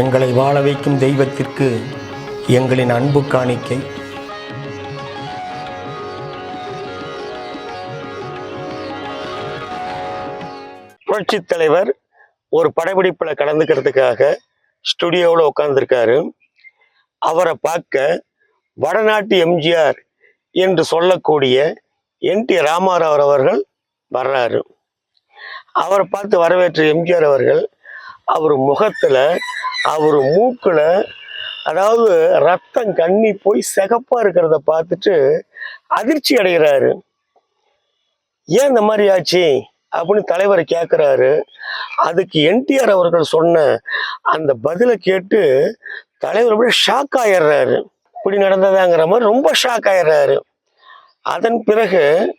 எங்களை வாழ வைக்கும் தெய்வத்திற்கு எங்களின் அன்பு காணிக்கை. புரட்சித் தலைவர் ஒரு படப்பிடிப்பில் கலந்துக்கிறதுக்காக ஸ்டுடியோவில் உட்காந்துருக்காரு அவரை பார்க்க வடநாட்டு எம்ஜிஆர் என்று சொல்லக்கூடிய என் டி ராமாராவ் அவர்கள் வர்றாரு. அவரை பார்த்து வரவேற்ற எம்ஜிஆர் அவர்கள் அவர் முகத்தில் அவர் மூக்கில் அதாவது ரத்தம் கண்ணி போய் சிகப்பாக இருக்கிறத பார்த்துட்டு அதிர்ச்சி அடைகிறாரு. ஏன் இந்த மாதிரி ஆச்சு? அப்படின்னு தலைவர் கேட்குறாரு அதுக்கு என்டிஆர் அவர்கள் சொன்ன அந்த பதிலை கேட்டு தலைவர் அப்படியே ஷாக் ஆயிடுறாரு. இப்படி நடந்ததாங்கிற மாதிரி ரொம்ப ஷாக் ஆயிடுறாரு. அதன் பிறகு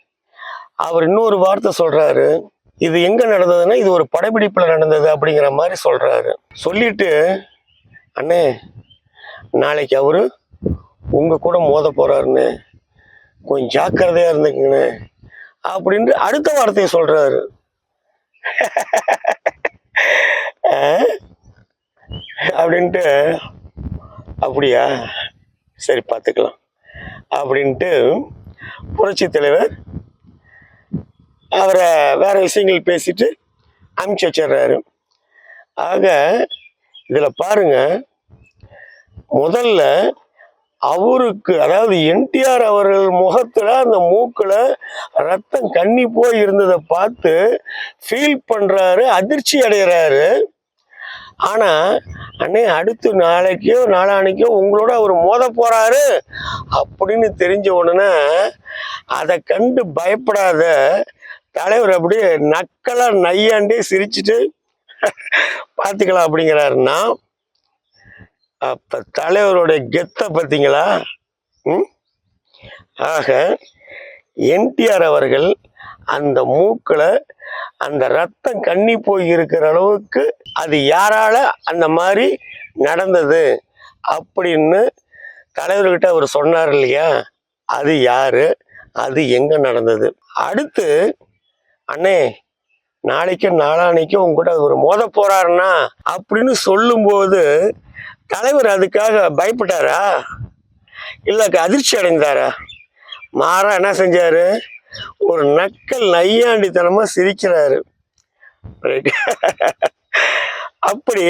அவர் இன்னொரு வார்த்தை சொல்கிறாரு இது எங்க நடந்ததுன்னா இது ஒரு படப்பிடிப்புல நடந்தது அப்படிங்கிற மாதிரி சொல்றாரு. சொல்லிட்டு அண்ணே நாளைக்கு அவரு உங்க கூட மோத போறாருன்னு கொஞ்சம் ஜாக்கிரதையா இருந்துக்குங்கண்ணே. அப்படின்ட்டு அடுத்த வார்த்தையை சொல்றாரு. அப்படின்ட்டு அப்படியா? சரி பார்த்துக்கலாம். அப்படின்ட்டு புரட்சி தலைவர் அவரை வேறு விஷயங்கள் பேசிட்டு அமுச்சு வச்சிடுறாரு. ஆக இதில் பாருங்கள் முதல்ல அவருக்கு அதாவது என்டிஆர் அவர்கள் முகத்தில் அந்த மூக்கில் ரத்தம் கண்ணி போய் இருந்ததை பார்த்து ஃபீல் பண்ணுறாரு அதிர்ச்சி அடைகிறாரு ஆனால் அண்ணே அடுத்து நாளைக்கோ நாளானைக்கோ உங்களோட அவர் மோத போகிறாரு அப்படின்னு தெரிஞ்ச உடனே அதை கண்டு பயப்படாத தலைவர் அப்படியே நக்கலா நையாண்டே சிரிச்சுட்டு பார்த்துக்கலாம் அப்படிங்கிறாருன்னா அப்ப தலைவருடைய கெத்தை பார்த்தீங்களா ம்? ஆக என்டிஆர் அவர்கள் அந்த மூக்கில் அந்த ரத்தம் கண்ணி போய் இருக்கிற அளவுக்கு அது யாரால அந்த மாதிரி நடந்தது அப்படின்னு தலைவர்கிட்ட அவர் சொன்னார் இல்லையா? அது யாரு? அது எங்க நடந்தது? அடுத்து அண்ணே நாளைக்கும் நாளானைக்கும் உங்ககிட்ட ஒரு மோத போறாருன்னா அப்படின்னு சொல்லும்போது தலைவர் அதுக்காக பயப்பட்டாரா? இல்லை அதிர்ச்சி அடைந்தாரா? மாறா என்ன செஞ்சாரு? ஒரு நக்கல் நையாண்டித்தனமாக சிரிக்கிறாரு. அப்படி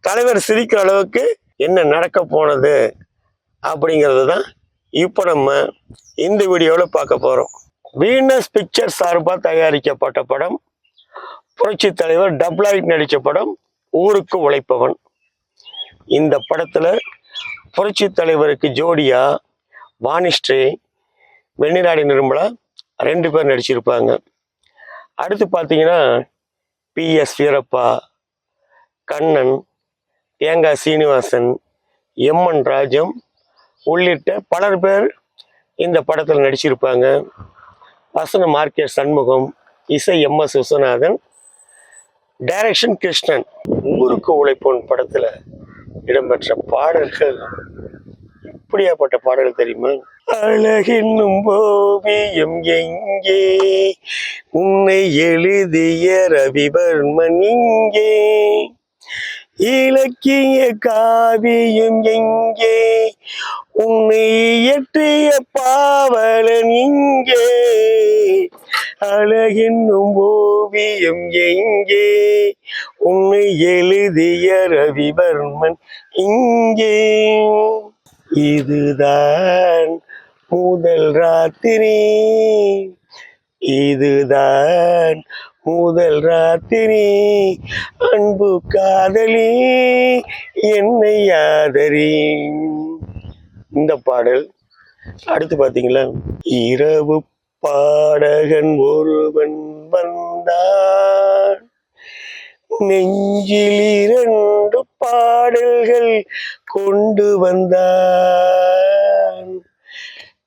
தலைவர் சிரிக்கிற அளவுக்கு என்ன நடக்க போனது அப்படிங்கிறது தான் இப்போ நம்ம இந்த வீடியோவில் பார்க்க போகிறோம் வீனஸ் பிக்சர் சார்பாக தயாரிக்கப்பட்ட படம். புரட்சி தலைவர் டப்ளாய்ட் நடித்த படம் ஊருக்கு உழைப்பவன். இந்த படத்தில் புரட்சி தலைவருக்கு ஜோடியா வாணிஸ்ரீ வெண்ணிநாடி நிர்மலா ரெண்டு பேர் நடிச்சிருப்பாங்க. அடுத்து பார்த்தீங்கன்னா பி எஸ் வீரப்பா கண்ணன் தேங்காய் சீனிவாசன் எம்என் ராஜம் உள்ளிட்ட பலர் பேர் இந்த படத்தில் நடிச்சிருப்பாங்க. வசனம் ஆர்கே சண்முகம் இசை M S Viswanathan direction Krishnan. ஊருக்கு உழைப்போன் படத்தில் இடம்பெற்ற பாடல்கள். இப்படியாப்பட்ட பாடல்கள் தெரியுமா? அழகென்னும் ஓவியம் எங்கே? உன்னை எழுதிய ரவிவர்மன் இங்கே? இலக்கிய காவியம் எங்கே? உன்னை இயற்றிய பாவலன் இங்கே. அழகென்னும் ஓவியம் எங்கே? உன்னை எழுதிய ரவிவர்மன் இங்கே. இதுதான் முதல் ராத்திரி. இதுதான் முதல் ராத்திரி. அன்பு காதலி என்னை ஆதரி. இந்த பாடல். அடுத்து பார்த்தீங்களா இரவு பாடகன் ஒருவன் வந்தான் நெஞ்சில் இரண்டு பாடல்கள் கொண்டு வந்தான்.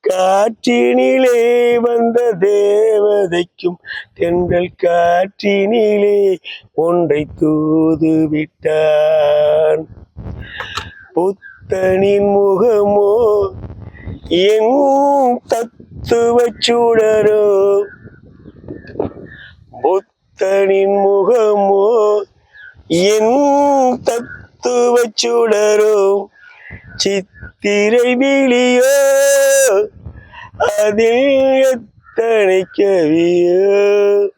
காற்றினிலே வந்த தேவதைக்கும் தென்றல் காற்றினிலே ஒன்றை தூது விட்டான். பக்தனின் முகமோ என் தத்துவ சுடரோ? புத்தனின் முகமோ என் தத்துவ தத்துவ சித்திரை விழியோ அதில் எத்தனை கவியோ?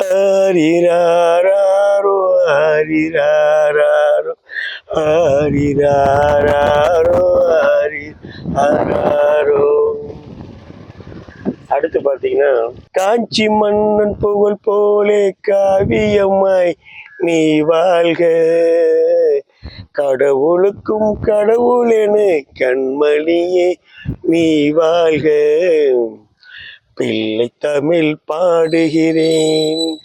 ஆரிராரோ ஆரிராரோ. ஆரிராரோ ஆரிராரோ அடுத்து பார்த்தீங்கன்னா காஞ்சி மன்னன் புகழ் போலே காவியமாய் நீ வாழ்க. கடவுளுக்கும் கடவுளென கண்மணியே நீ வாழ்க. பிள்ளை தமிழ் பாடுகிறேன்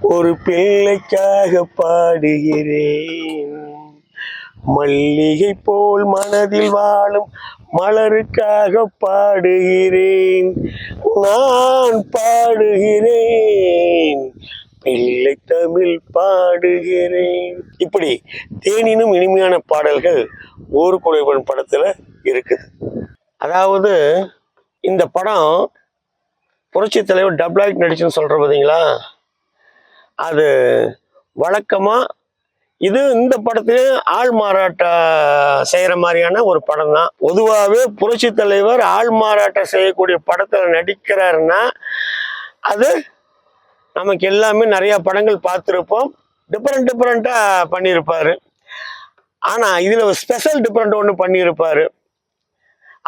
ஒரு பிள்ளைக்காக பாடுகிறேன். மல்லிகை போல் மனதில் வாழும் மலருக்காக பாடுகிறேன். நான் பாடுகிறேன். பிள்ளை தமிழ் பாடுகிறேன். இப்படி தேனினும் இனிமையான பாடல்கள் ஊர் குடைவன் படத்துல இருக்குது அதாவது இந்த படம் புரட்சி தலைவர் டபுளாக் நடிச்சுன்னு சொல்ற பார்த்தீங்களா அது வழக்கமாக இது இந்த படத்துல ஆள் மாறாட்ட செய்யற மாதிரியான ஒரு படம் தான் பொதுவாகவே புரட்சி தலைவர் ஆள் மாறாட்டம் செய்யக்கூடிய படத்துல நடிக்கிறாருன்னா அது நமக்கு எல்லாமே நிறைய படங்கள் பார்த்துருப்போம். டிஃப்ரெண்ட் டிஃப்ரெண்ட்டாக பண்ணியிருப்பாரு. ஆனால் இதில் ஒரு ஸ்பெஷல் டிஃப்ரெண்ட் ஒன்று பண்ணியிருப்பாரு.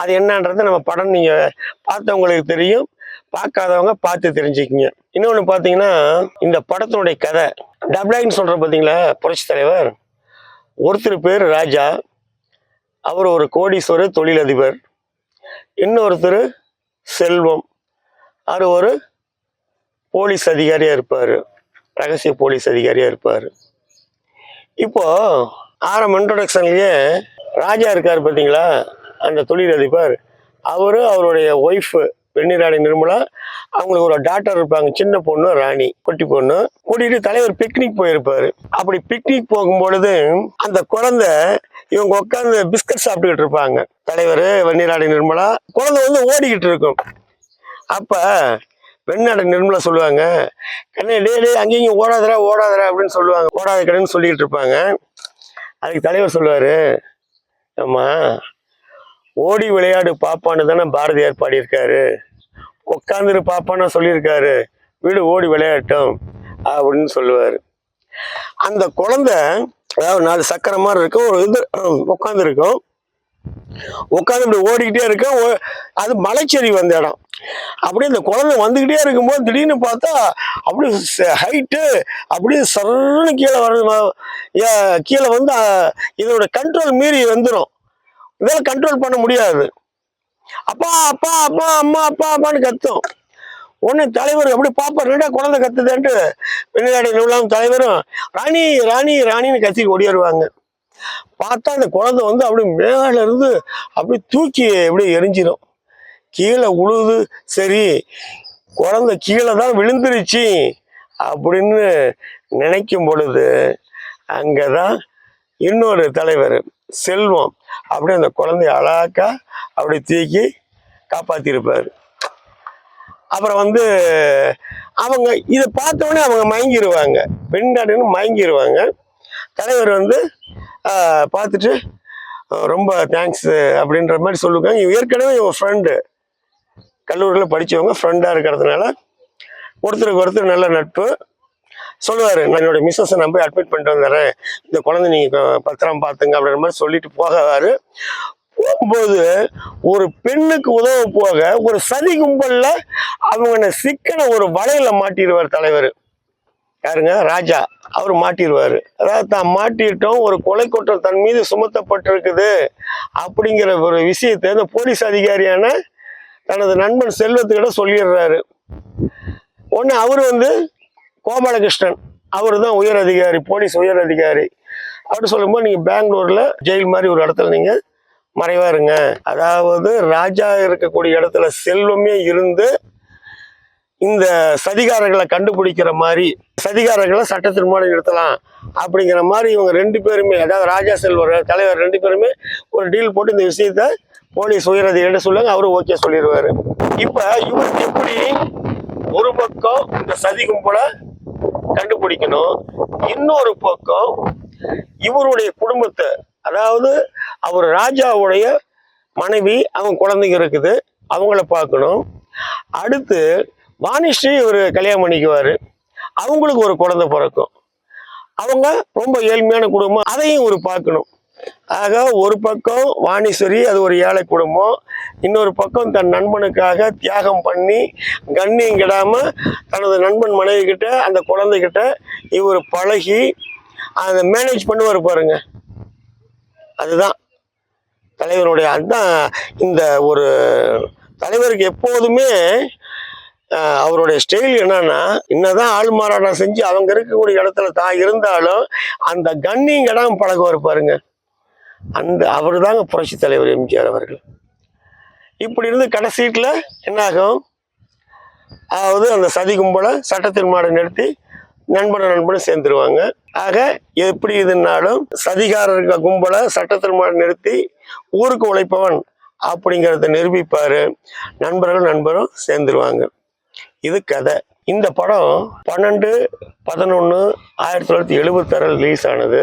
அது என்னன்றது நம்ம படம் நீங்கள் பார்த்தவங்களுக்கு தெரியும். பார்க்காதவங்க பார்த்து தெரிஞ்சுக்கிங்க. இன்னொன்று பார்த்தீங்கன்னா இந்த படத்தினுடைய கதை டப்ளைன் சொல்கிற பார்த்தீங்களா புரட்சி தலைவர்? ஒருத்தர் பேர் ராஜா அவர் ஒரு கோடீஸ்வரர் தொழிலதிபர். இன்னொருத்தர் செல்வம். அவர் ஒரு போலீஸ் அதிகாரியாக இருப்பார் ரகசிய போலீஸ் அதிகாரியாக இருப்பார். இப்போது ஆரம்ப இன்ட்ரொடக்ஷன்லேயே ராஜா இருக்கார் பார்த்தீங்களா அந்த தொழிலதிபர். அவர் அவருடைய ஒய்ஃபு வெண்ணிராணி நிர்மலா அவங்களுக்கு ஒரு டாக்டர் இருப்பாங்க சின்ன பொண்ணு ராணி குட்டி பொண்ணு. கூட்டிட்டு தலைவர் பிக்னிக் போயிருப்பாரு. அப்படி பிக்னிக் போகும்பொழுது அந்த குழந்தை இவங்க உட்காந்து பிஸ்கட் சாப்பிட்டுக்கிட்டு இருப்பாங்க. தலைவர் வெண்ணிராணி நிர்மலா குழந்தை வந்து ஓடிக்கிட்டு இருக்கும். அப்ப வெண்ணாடு நிர்மலா சொல்லுவாங்க கண்ணே டே டே அங்கேயும் ஓடாதரா ஓடாதரா அப்படின்னு சொல்லுவாங்க. ஓடாத கடைன்னு சொல்லிக்கிட்டு இருப்பாங்க. அதுக்கு தலைவர் சொல்லுவார் ஆமாம் ஓடி விளையாடு பாப்பான்னு தானே பாரதியார் பாடியிருக்காரு. உட்காந்துரு பாப்பான்னு சொல்லியிருக்காரு. வீடு ஓடி விளையாட்டும் அப்படின்னு சொல்லுவார். அந்த குழந்தை அதாவது நாலு சக்கரை மாதிரி இருக்கும். ஒரு இது உட்காந்துருக்கும் உட்காந்து இப்படி ஓடிக்கிட்டே இருக்கும் ஓ- அது மலைச்சேரி வந்த இடம். அப்படியே அந்த குழந்தை வந்துக்கிட்டே இருக்கும்போது திடீர்னு பார்த்தா அப்படியே ஹைட்டு அப்படியே சரன்னு கீழே வர ஏ- கீழே வந்து இதோட கண்ட்ரோல் மீறி வந்துடும் இதெல்லாம் கண்ட்ரோல் பண்ண முடியாது. அப்பா அப்பா அப்பா அம்மா அப்பா அப்பான்னு கத்தும். உடனே தலைவர் அப்படி பாப்பார் ரெண்டா குழந்தை கத்துதேன்ட்டு வெளிநாடு நூலாம் தலைவரும் ராணி ராணி ராணின்னு கத்தி ஓடிடுவாங்க பார்த்தா அந்த குழந்தை வந்து அப்படியே மேல இருந்து அப்படியே தூக்கி அப்படியே எரிஞ்சிடும் கீழே உழுது சரி குழந்தை கீழே தான் விழுந்துருச்சு அப்படின்னு நினைக்கும் பொழுது அங்கதான் இன்னொரு தலைவர் செல்வம். அப்படியே அந்த குழந்தைய அழகா அப்படி தூக்கி காப்பாத்திருப்பாரு. அப்புறம் வந்து அவங்க இதை பார்த்தோன்னே அவங்க மயங்கிடுவாங்க பெண்காடுன்னு மயங்கிடுவாங்க தலைவர் வந்து பார்த்துட்டு ரொம்ப தேங்க்ஸ் அப்படின்ற மாதிரி சொல்லுவாங்க இவன் ஏற்கனவே இவன் ஃப்ரெண்டு கல்லூரியில் படித்தவங்க ஃப்ரெண்டாக இருக்கிறதுனால ஒருத்தருக்கு ஒருத்தர் நல்ல நட்பு. சொல்லுவார் நான் என்னோட மிஸ்ஸஸை நான் போய் அட்மிட் பண்ணிட்டு வந்துடுறேன் இந்த குழந்தை நீங்கள் பத்திரம் பார்த்துங்க அப்படின்ற மாதிரி சொல்லிட்டு போகவார். போகும்போது ஒரு பெண்ணுக்கு உதவ போக ஒரு சதி கும்பலில் அவங்க சிக்கன ஒரு வலையில் மாட்டிடுவார் தலைவர். யாருங்க? ராஜா. அவர் மாட்டிடுவார் அதாவது தான் மாட்டிட்டோம் ஒரு கொலை குற்றம் தன் மீது சுமத்தப்பட்டிருக்குது அப்படிங்கிற ஒரு விஷயத்தை இந்த போலீஸ் அதிகாரியான தனது நண்பன் செல்வத்துக்கிட்ட சொல்லிடுறாரு. ஒன்று அவர் வந்து கோபாலகிருஷ்ணன். அவர் தான் உயர் அதிகாரி போலீஸ் உயர் அதிகாரி. அப்படி சொல்லும்போது நீங்கள் பெங்களூரில் ஜெயில் மாதிரி ஒரு இடத்துல நீங்கள் மறைவா இருங்க. அதாவது ராஜா இருக்கக்கூடிய இடத்துல செல்வமே இருந்து இந்த சதிகாரர்களை கண்டுபிடிக்கிற மாதிரி சதிகாரர்களை சட்டத்தின் மூலம் நிறுத்தலாம் அப்படிங்கிற மாதிரி இவங்க ரெண்டு பேருமே அதாவது ராஜா செல்வர் தலைவர் ரெண்டு பேருமே ஒரு டீல் போட்டு இந்த விஷயத்த போலீஸ் உயரதிகாரி சொல்லுங்க அவரும் ஓகே சொல்லிடுவாரு. இப்போ இவருக்கு எப்படி ஒரு பக்கம் இந்த சதி கும்பலை கண்டுபிடிக்கணும். இன்னொரு பக்கம் இவருடைய குடும்பத்தை அதாவது அவர் ராஜாவுடைய மனைவி அவங்க குழந்தைங்க இருக்குது அவங்கள பார்க்கணும். அடுத்து வாணிஸ்ரீ இவர் கல்யாணம் பண்ணிக்குவார். அவங்களுக்கு ஒரு குழந்தை பிறக்கும். அவங்க ரொம்ப ஏழ்மையான குடும்பம் அதையும் ஒரு பார்க்கணும். ஆக ஒரு பக்கம் வாணீஸ்வரி அது ஒரு ஏழை குடும்பம். இன்னொரு பக்கம் தன் நண்பனுக்காக தியாகம் பண்ணி கண்ணியம் கிடாம தனது நண்பன் மனைவி கிட்ட அந்த குழந்தைகிட்ட இவர் பழகி அதை மேனேஜ் பண்ணுவார் பாருங்க. அதுதான். தலைவருடைய அதுதான் இந்த ஒரு தலைவருக்கு எப்போதுமே அவருடைய ஸ்டைல் என்னன்னா என்னதான் ஆள் மாறாட்டம் செஞ்சு அவங்க இருக்கக்கூடிய இடத்துல தான் இருந்தாலும் அந்த கண்ணியம் கிடாம பழகுவார் பாருங்க. அந்த அவர் தாங்க புரட்சி தலைவர் எம்ஜிஆர் அவர்கள். இப்படி இருந்து கடைசீட்டில் என்னாகும்? அதாவது அந்த சதி கும்பலை சட்டத்தின் மாட நிறுத்தி நண்பனை நண்பனும் சேர்ந்துருவாங்க. ஆக எப்படி இதுனாலும் சதிகாரர் கும்பலை சட்டத்தின் மாட நிறுத்தி ஊருக்கு உழைப்பவன் அப்படிங்கிறத நிரூபிப்பார். நண்பர்கள் நண்பரும் சேர்ந்துருவாங்க. இது கதை. இந்த படம் பன்னெண்டு பதினொன்று ஆயிரத்தி தொள்ளாயிரத்தி எழுபத்தாறில் ரிலீஸ் ஆனது.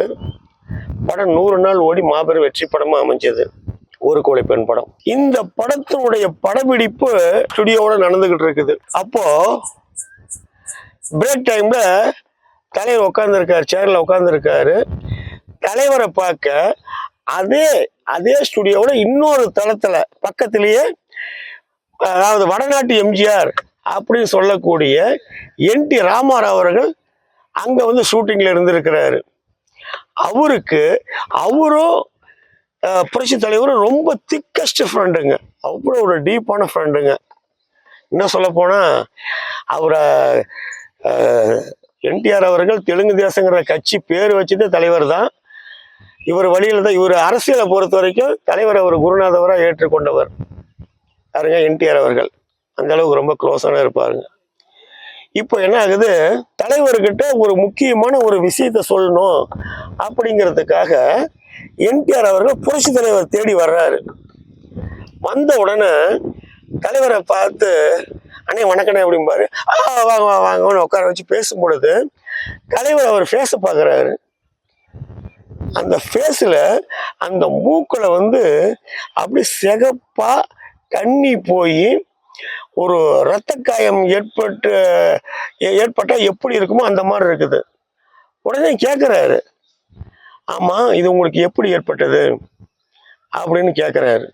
படம் நூறு நாள் ஓடி மாபெரும் வெற்றி படமா அமைஞ்சது. ஒரு கோழைப்பெண் படம். இந்த படத்தினுடைய படப்பிடிப்பு ஸ்டுடியோவோட நடந்துகிட்டு இருக்குது அப்போ பிரேக் டைம்ல தலைவர் உட்காந்துருக்காரு சேர்ல உட்காந்துருக்காரு தலைவரை பார்க்க அதே அதே ஸ்டுடியோவோட இன்னொரு தளத்துல பக்கத்திலேயே அதாவது வடநாட்டு எம்ஜிஆர் அப்படின்னு சொல்லக்கூடிய என் டி ராமாராவ் அவர்கள் அங்க வந்து ஷூட்டிங்ல இருந்திருக்கிறாரு. அவருக்கு அவரும் புரட்சி தலைவரும் ரொம்ப திக்கஸ்ட் ஃப்ரெண்டுங்க அவ்வளோ ஒரு டீப்பான ஃப்ரெண்டுங்க என்ன சொல்ல போனால் அவரை என்டிஆர் அவர்கள் தெலுங்கு தேசங்கிற கட்சி பேர் வச்சுட்டு தலைவர் தான். இவர் வழியில் தான் இவர் அரசியலை பொறுத்த வரைக்கும் தலைவர் அவர் குருநாதவராக ஏற்றுக்கொண்டவர். யாருங்க என்டிஆர் அவர்கள். அந்த அளவுக்கு ரொம்ப க்ளோஸான இருப்பாருங்க. இப்போ என்ன ஆகுது? தலைவர்கிட்ட ஒரு முக்கியமான ஒரு விஷயத்த சொல்லணும். அப்படிங்கிறதுக்காக என்டிஆர் அவர்கள் புரட்சி தலைவர் தேடி வர்றாரு. வந்த உடனே தலைவரை பார்த்து அண்ணே வணக்கண்ணே அப்படிம்பாரு. ஆ வாங்க வாங்க வாங்கன்னு உட்கார வச்சு பேசும் பொழுது தலைவர் அவர் ஃபேஸை பார்க்குறாரு. அந்த ஃபேஸில் அந்த மூக்கில் வந்து அப்படி சிகப்பாக தண்ணி போய் ஒரு இரத்த காயம் ஏற்பட்டு ஏ- எப்படி இருக்குமோ அந்த மாதிரி இருக்குது. உடனே கேட்குறாரு ஆமாம் இது உங்களுக்கு எப்படி ஏற்பட்டது அப்படின்னு கேட்குறாரு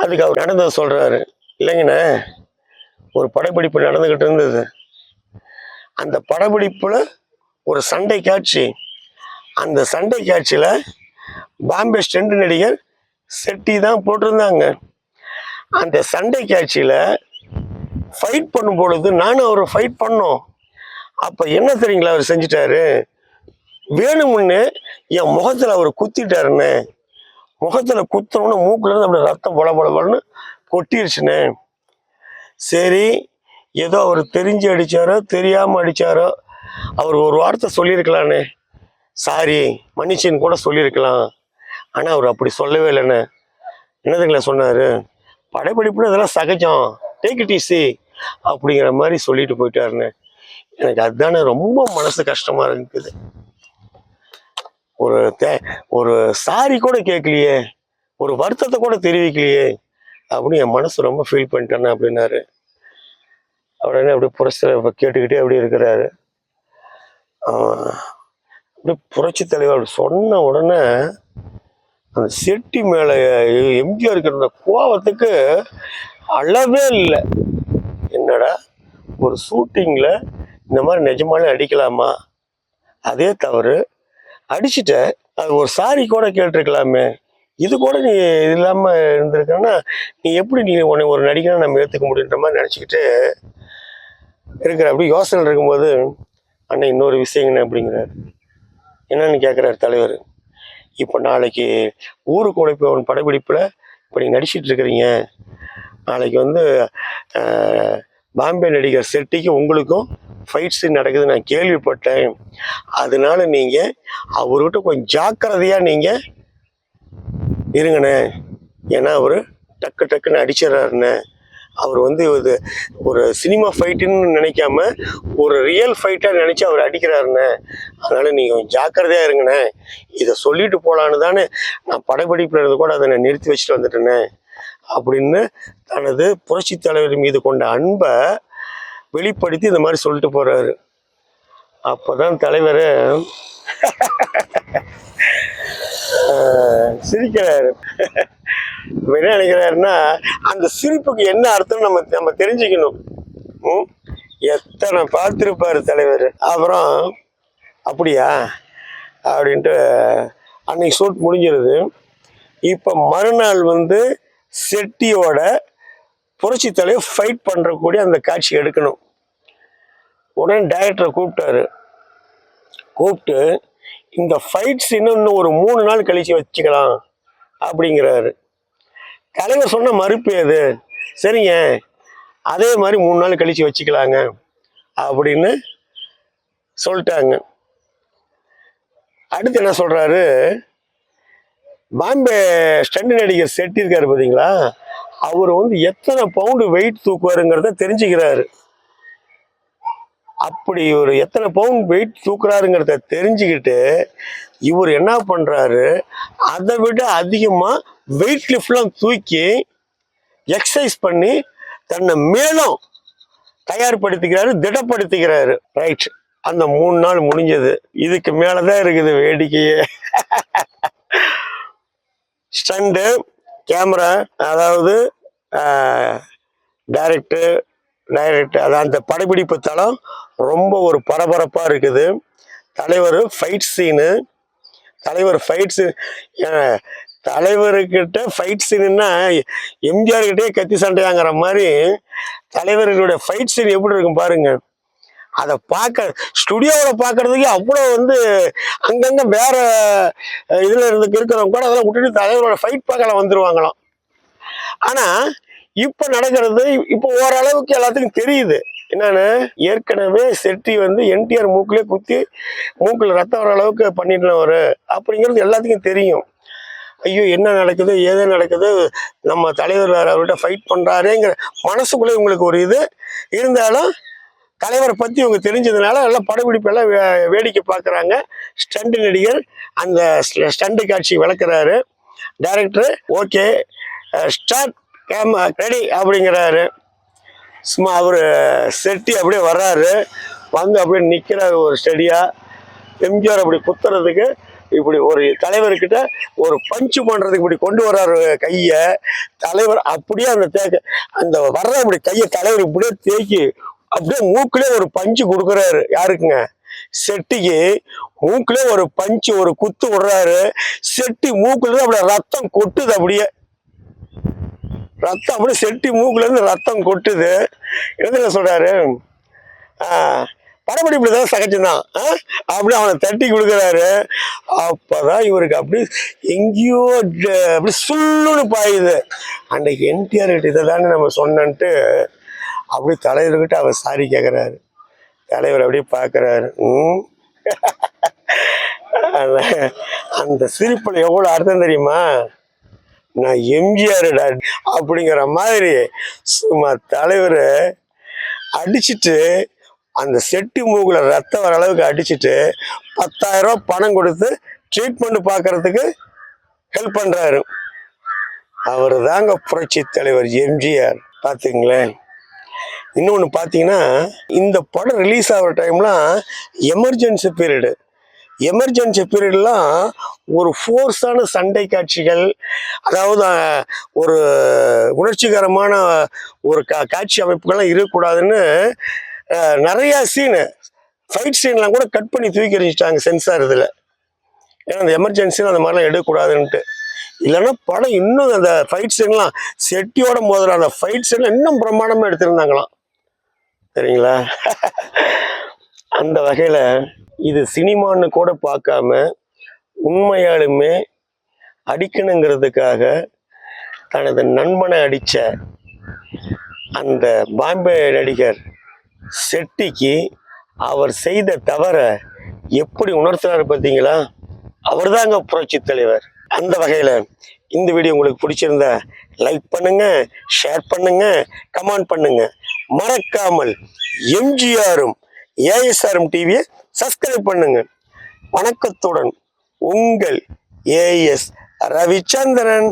அதுக்கு அவர் நடந்ததை சொல்கிறாரு இல்லைங்கண்ணே ஒரு படப்பிடிப்பு நடந்துக்கிட்டு இருந்தது. அந்த படப்பிடிப்பில் ஒரு சண்டை காட்சி. அந்த சண்டை காட்சியில் பாம்பே ஸ்டெண்ட் நடிகர் செட்டி தான் போட்டிருந்தாங்க. அந்த சண்டை காட்சியில் ஃபைட் பண்ணும் பொழுது நானும் அவரை ஃபைட் பண்ணோம். அப்போ என்ன தெரியுங்களா அவர் செஞ்சிட்டாரு? வேணுமுன்னு என் முகத்துல அவர் குத்திட்டாருண்ணே முகத்துல குத்தணும்னு மூக்குல இருந்து அப்படி ரத்தம் பொல பொலன்னு கொட்டிருச்சுண்ணே சரி ஏதோ அவர் தெரிஞ்சு அடிச்சாரோ தெரியாம அடிச்சாரோ அவர் ஒரு வார்த்தை சொல்லியிருக்கலாண்ணே சாரி மன்னிச்சின்னு கூட சொல்லியிருக்கலாம். ஆனால் அவர் அப்படி சொல்லவே இல்லைண்ணே என்னதுங்களா சொன்னார்? படைப்பிடிப்புன்னு இதெல்லாம் சகஜம். டேக் இட் ஈஸி அப்படிங்கிற மாதிரி சொல்லிட்டு போயிட்டாருண்ணே எனக்கு அதுதானே ரொம்ப மனசு கஷ்டமாக இருக்குது. ஒரு தே ஒரு சாரி கூட கேட்கலையே. ஒரு வருத்தத்தை கூட தெரிவிக்கலையே. அப்படின்னு என் மனசு ரொம்ப ஃபீல் பண்ணிட்டேன்னு அப்படின்னாரு. உடனே அப்படி புரட்சி இப்போ கேட்டுக்கிட்டே அப்படி இருக்கிறாரு. அப்படி புரட்சி தலைவர் அப்படி சொன்ன உடனே அந்த செட்டி மேலே எம்ஜிஆர் இருக்கிற கோபத்துக்கு கோவத்துக்கு அளவே இல்லை. என்னடா ஒரு ஷூட்டிங்கில் இந்த மாதிரி நிஜமாலே அடிக்கலாமா? அதே தவறு. அடிச்சுட்டேன். அது ஒரு சாரி கூட கேட்டிருக்கலாமே. இது கூட நீ இது இல்லாமல் இருந்திருக்கன்னா நீ எப்படி நீ உன்னை ஒரு நடிகனை நம்ம ஏற்றுக்க முடியுன்ற மாதிரி நினச்சிக்கிட்டு இருக்கிற அப்படி யோசனை இருக்கும்போது அண்ணன் இன்னொரு விஷயங்கண்ணே அப்படிங்கிறார். என்னன்னு கேட்குறாரு தலைவர். இப்போ நாளைக்கு ஊருக்கு உழைப்பவன் படப்பிடிப்பில் இப்போ நீங்கள் நடிச்சிட்டு இருக்கிறீங்க. நாளைக்கு வந்து பாம்பே நடிகர் செட்டிக்கு உங்களுக்கும் ஃபைட்ஸு நடக்குது நான் கேள்விப்பட்டேன். அதனால நீங்கள் அவர்கிட்ட கொஞ்சம் ஜாக்கிரதையாக நீங்கள் இருங்கண்ணே. ஏன்னா அவர் டக்கு டக்குன்னு அடிச்சிடறாருண்ணே. அவர் வந்து இது ஒரு சினிமா ஃபைட்டுன்னு நினைக்காம ஒரு ரியல் ஃபைட்டாக நினச்சி அவர் அடிக்கிறாருண்ணே. அதனால் நீங்கள் கொஞ்சம் ஜாக்கிரதையாக இருங்கண்ணே. இதை சொல்லிட்டு போகலான்னு தானே நான் படப்பிடிப்பில் இருந்து கூட அதை நான் நிறுத்தி வச்சுட்டு வந்துட்டேனே அப்படின்னு தனது புரட்சி தலைவர் மீது கொண்ட அன்பை வெளிப்படுத்தி இந்த மாதிரி சொல்லிட்டு போறாரு. அப்பதான் தலைவர் சிரிக்கிறாரு. என்ன நினைக்கிறாருன்னா அந்த சிரிப்புக்கு என்ன அர்த்தம் நம்ம நம்ம தெரிஞ்சுக்கணும். எத்தனை பார்த்துருப்பாரு தலைவர். அப்புறம் அப்படியா? அப்படின்ட்டு அன்னைக்கு ஷூட் முடிஞ்சிருது. இப்போ மறுநாள் வந்து செட்டியோட புரட்சி தலைவர் ஃபைட் பண்ணுறக்கூடிய அந்த காட்சி எடுக்கணும். உடனே டைரக்டரை கூப்பிட்டாரு. கூப்பிட்டு இந்த ஃபைட்ஸ் இன்னும் ஒரு மூணு நாள் கழிச்சு வச்சுக்கலாம் அப்படிங்கிறாரு. தலைவர் சொன்ன மறுப்பு அது சரிங்க அதே மாதிரி மூணு நாள் கழிச்சு வச்சுக்கலாங்க அப்படின்னு சொல்லிட்டாங்க. அடுத்து என்ன சொல்கிறாரு பாம்பே ஸ்டண்ட் நடிகர் செட்டி இருக்காரு பார்த்தீங்களா அவர் வந்து எத்தனை பவுண்டு வெயிட் தூக்குவாருங்கிறத தெரிஞ்சுக்கிறாரு. அப்படி ஒரு எத்தனை பவுன் வெயிட் தூக்குறாருங்கிறத தெரிஞ்சுக்கிட்டு இவர் என்ன பண்ணுறாரு அதை விட அதிகமாக வெயிட் லிஃப்ட்லாம் தூக்கி எக்ஸசைஸ் பண்ணி தன்னை மேலும் தயார்படுத்திக்கிறாரு திடப்படுத்திக்கிறாரு. ரைட் அந்த மூணு நாள் முடிஞ்சது. இதுக்கு மேலே தான் இருக்குது வேடிக்கையே. ஸ்டண்டு கேமரா அதாவது டைரக்டு டைரக்டர் அதான் அந்த படப்பிடிப்பு தளம் ரொம்ப ஒரு பரபரப்பாக இருக்குது. தலைவர் ஃபைட் சீனு தலைவர் ஃபைட் சீன் தலைவர்கிட்ட ஃபைட் சீனுன்னா எம்ஜிஆர்கிட்டே கத்தி சண்டையாங்கிற மாதிரி தலைவர்களுடைய ஃபைட் சீன் எப்படி இருக்கும் பாருங்க. அதை பார்க்க ஸ்டுடியோவில் பார்க்கறதுக்கே அவ்வளோ வந்து அங்கங்கே வேற இதில் இருந்து இருக்கிறவங்க கூட அதெல்லாம் விட்டுட்டு தலைவரோட ஃபைட் பார்க்கலாம் வந்துருவாங்களாம். ஆனால் இப்போ நடக்கிறது இப்போ ஓரளவுக்கு எல்லாத்துக்கும் தெரியுது. என்னன்னு? ஏற்கனவே செட்டி வந்து என்டிஆர் மூக்கிலே குத்தி மூக்கில் ரத்தம் வர அளவுக்கு பண்ணிட்டு அப்படிங்கிறது எல்லாத்துக்கும் தெரியும். ஐயோ என்ன நடக்குது? ஏது நடக்குது? நம்ம தலைவர் அவர்கிட்ட ஃபைட் பண்றாருங்கிற மனசுக்குள்ளே உங்களுக்கு ஒரு இது இருந்தாலும் தலைவரை பற்றி இவங்க தெரிஞ்சதுனால எல்லாம் படப்பிடிப்பு எல்லாம் வே- வேடிக்கை பார்க்குறாங்க. ஸ்டண்ட் நடிகர் அந்த ஸ்டண்ட் காட்சி விளக்குறாரு director okay start cam ready அப்படிங்கிறாரு. சும்மா அவர் செட்டி அப்படியே வர்றாரு. வந்து அப்படியே நிற்கிறாரு ஒரு ஸ்டெடியாக எம்ஜிஆர் அப்படி குத்துறதுக்கு இப்படி ஒரு தலைவர்கிட்ட ஒரு பஞ்சு பண்ணுறதுக்கு இப்படி கொண்டு வர்றாரு கையை. தலைவர் அப்படியே அந்த தேக்க அந்த வர்ற இப்படி கையை தலைவர் இப்படியே தேக்கி அப்படியே மூக்கிலே ஒரு பஞ்சு கொடுக்குறாரு. யாருக்குங்க? செட்டிக்கு மூக்கிலே ஒரு பஞ்சு ஒரு குத்து விடுறாரு. செட்டி மூக்குல அப்படியே ரத்தம் கொட்டுது அப்படியே. ரத்தம் அப்படியே செட்டி மூக்குலேருந்து ரத்தம் கொட்டுது. என்ன சொல்கிறாரு ஆஹ், படப்பிடிப்புல தான் சகஜம்தான். அப்படி அவனை தட்டி கொடுக்குறாரு. அப்போ தான் இவருக்கு அப்படி எங்கேயோ அப்படி சுள்ளுன்னு பாயுது. அன்னைக்கு என்டிஆர் கிட்ட இதை தானே நம்ம சொன்னன்ட்டு அப்படி தலைவர்கிட்ட அவர் சாரி கேட்குறாரு தலைவர் அப்படியே பார்க்குறாரு ம். அந்த சிரிப்பில் எவ்வளோ அர்த்தம் தெரியுமா? நான் எம்ஜிஆருடா அப்படிங்கிற மாதிரி சும்மா தலைவர் அடிச்சிட்டு அந்த செட்டி மூக்கில் ரத்தம் வர அளவுக்கு அடிச்சிட்டு பத்தாயிரம் பணம் கொடுத்து ட்ரீட்மெண்ட் பார்க்கறதுக்கு ஹெல்ப் பண்ணுறாரு அவர் தாங்க புரட்சி தலைவர் எம்ஜிஆர். பார்த்துங்களேன் இன்னொன்று பார்த்தீங்கன்னா இந்த படம் ரிலீஸ் ஆகிற டைம்லாம் எமர்ஜென்சி பீரியடு எமர்ஜென்சி பீரியட்லாம் ஒரு ஃபோர்ஸான சண்டை காட்சிகள் அதாவது ஒரு உணர்ச்சிகரமான ஒரு கா காட்சி அமைப்புகள்லாம் இருக்கக்கூடாதுன்னு நிறையா சீனு ஃபைட் சீன்லாம் கூட கட் பண்ணி தூக்கி எறிஞ்சிட்டாங்க சென்சார் இதில். ஏன்னா அந்த எமர்ஜென்சின்னு அந்த மாதிரிலாம் எடுக்கக்கூடாதுன்ட்டு. இல்லைன்னா படம் இன்னும் அந்த ஃபைட் சீன்லாம் செட்டியோட மோதுற அந்த ஃபைட் சீன்லாம் இன்னும் பிரமாண்டமாக எடுத்திருந்தாங்களாம். சரிங்களா? அந்த வகையில் இது சினிமான்னு கூட பார்க்காம உண்மையாலுமே அடிக்கணுங்கிறதுக்காக தனது நண்பனை அடித்த அந்த பாம்பே நடிகர் செட்டிக்கு அவர் செய்த தவறை எப்படி உணர்த்துறாரு பார்த்தீங்களா? அவர்தாங்க புரட்சி தலைவர். அந்த வகையில் இந்த வீடியோ உங்களுக்கு பிடிச்சிருந்தா லைக் பண்ணுங்க ஷேர் பண்ணுங்க கமெண்ட் பண்ணுங்க. மறக்காமல் எம்ஜிஆரும் ஏஎஸ்ஆர்எம் டிவியை சப்ஸ்கிரைப் பண்ணுங்க. வணக்கத்துடன் உங்கள் ஏஎஸ் ரவிச்சந்திரன்.